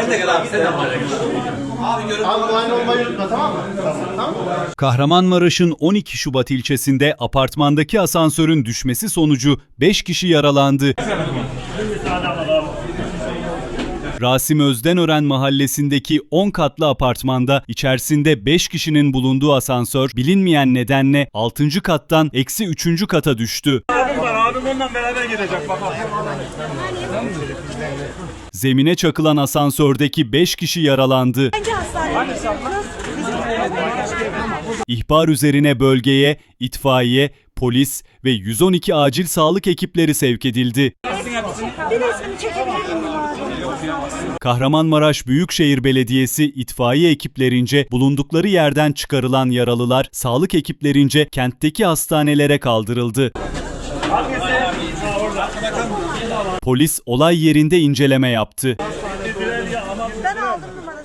Sen de gel abi. Sen de gel. Abi aynı olmayı unutma tamam mı? Tamam. Tamam mı? Kahramanmaraş'ın 12 Şubat ilçesinde apartmandaki asansörün düşmesi sonucu 5 kişi yaralandı. Rasim Özdenören mahallesindeki 10 katlı apartmanda içerisinde 5 kişinin bulunduğu asansör bilinmeyen nedenle 6. kattan eksi 3. kata düştü. Abim onunla beraber gidecek baba. Zemine çakılan asansördeki 5 kişi yaralandı. İhbar üzerine bölgeye itfaiye, polis ve 112 acil sağlık ekipleri sevk edildi. Kahramanmaraş Büyükşehir Belediyesi itfaiye ekiplerince bulundukları yerden çıkarılan yaralılar sağlık ekiplerince kentteki hastanelere kaldırıldı. Polis olay yerinde inceleme yaptı. Ben aldım numarasını.